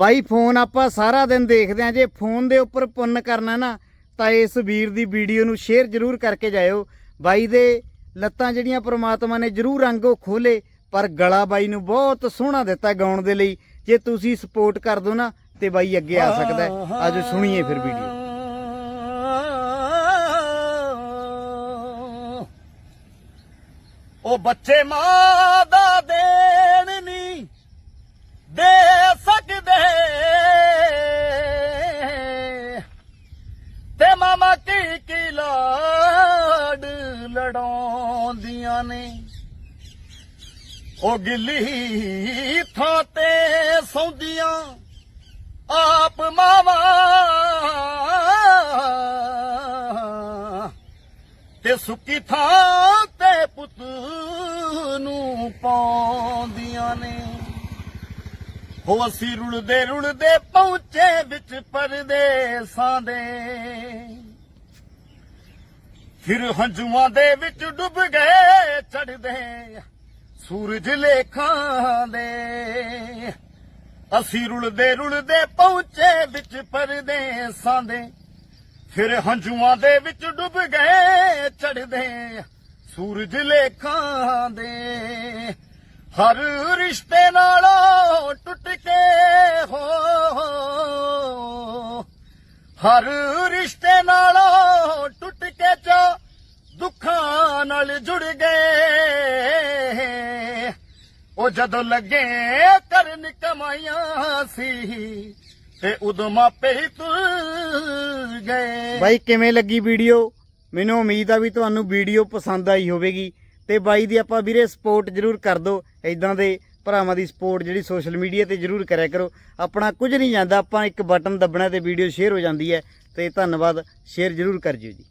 ਬਾਈ phone ਆਪਾਂ ਸਾਰਾ ਦਿਨ ਦੇਖਦੇ ਆਂ ਜੇ ਫੋਨ ਦੇ ਉੱਪਰ ਪੁੰਨ ਕਰਨਾ ਨਾ, ਤਾਂ ਇਸ ਵੀਰ ਦੀ ਵੀਡੀਓ ਨੂੰ ਸ਼ੇਅਰ ਜ਼ਰੂਰ ਕਰਕੇ ਜਾਇਓ। ਬਾਈ ਦੇ ਲੱਤਾਂ ਜਿਹੜੀਆਂ ਪ੍ਰਮਾਤਮਾ ਨੇ ਜ਼ਰੂਰ ਰੰਗੋ ਖੋਲੇ, ਪਰ ਗਲਾ ਬਾਈ ਨੂੰ ਬਹੁਤ ਸੋਹਣਾ ਦਿੱਤਾ ਗਾਉਣ ਦੇ ਲਈ। ਜੇ ਤੁਸੀਂ ਸਪੋਰਟ ਕਰ ਦੋ ਨਾ, ਤੇ ਬਾਈ ਅੱਗੇ ਆ ਸਕਦਾ ਹੈ। ਆਜੋ ਸੁਣੀਏ ਫਿਰ ਵੀਡੀਓ। ਉਹ ਬੱਚੇ ਮਾਂ ਦਾ ਦੇਣ ਲੜਾਉਂਦੀਆਂ ਨੇ। ਉਹ ਗਿੱਲੀ ਥਾਂ ਤੇ ਸੌਂਦੀਆਂ। ਆਪ ਮਾਵਾ ਤੇ ਸੁੱਕੀ ਥਾਂ ਤੇ ਪੁੱਤ ਨੂੰ ਪਾਉਂਦੀਆਂ ਨੇ। ਹੋ ਅਸੀਂ ਰੁਲਦੇ ਰੁਲਦੇ ਪਹੁੰਚੇ ਵਿੱਚ ਪਰਦੇਸਾਂ ਦੇ ਫਿਰ ਹੰਝੂਆਂ ਦੇ ਵਿੱਚ ਡੁੱਬ ਗਏ ਚੜਦੇ ਸੂਰਜ ਲੇਖਾਂ ਦੇ। ਅਸੀਂ ਰੁਲਦੇ ਰੁਲਦੇ ਪਹੁੰਚੇ ਵਿੱਚ ਪਰਦੇਸਾਂ ਦੇ। ਫਿਰ ਹੰਝੂਆਂ ਦੇ ਵਿੱਚ ਡੁੱਬ ਗਏ ਚੜਦੇ ਸੂਰਜ ਲੇਖਾਂ ਦੇ। ਹਰ ਰਿਸ਼ਤੇ ਨਾਲੋਂ ਟੁੱਟ ਕੇ ਹੋ, ਹਰ ਰਿਸ਼ਤੇ ਨਾਲ ਨਾਲ ਜੁੜ ਗਏ। ਉਹ ਜਦੋਂ ਲੱਗੇ, ਕਰਨ ਕਮਾਈਆਂ ਸੀ, ਤੇ ਉਦੋਂ ਮਾਪੇ ਹੀ ਤੁਰ ਗਏ। ਬਾਈ, ਕਿਵੇਂ ਲੱਗੀ ਵੀਡੀਓ? ਮੈਨੂੰ ਉਮੀਦ ਆ ਵੀ ਤੁਹਾਨੂੰ ਵੀਡੀਓ ਪਸੰਦ ਆਈ ਹੋਵੇਗੀ। ਤੇ ਬਾਈ ਦੀ ਆਪਾਂ ਵੀਰੇ ਸਪੋਰਟ ਜਰੂਰ ਕਰ ਦਿਓ। ਇਦਾਂ ਦੇ ਭਰਾਵਾਂ ਦੀ ਸਪੋਰਟ ਜਿਹੜੀ ਸੋਸ਼ਲ ਮੀਡੀਆ ਤੇ ਜਰੂਰ ਕਰਿਆ ਕਰੋ। ਆਪਣਾ ਕੁਝ ਨਹੀਂ ਜਾਂਦਾ, ਆਪਾਂ ਇੱਕ ਬਟਨ ਦੱਬਣਾ ਤੇ ਵੀਡੀਓ ਸ਼ੇਅਰ ਹੋ ਜਾਂਦੀ ਹੈ। ਤੇ ਧੰਨਵਾਦ ਸ਼ੇਅਰ ਜਰੂਰ ਕਰ ਜਿਓ ਜੀ।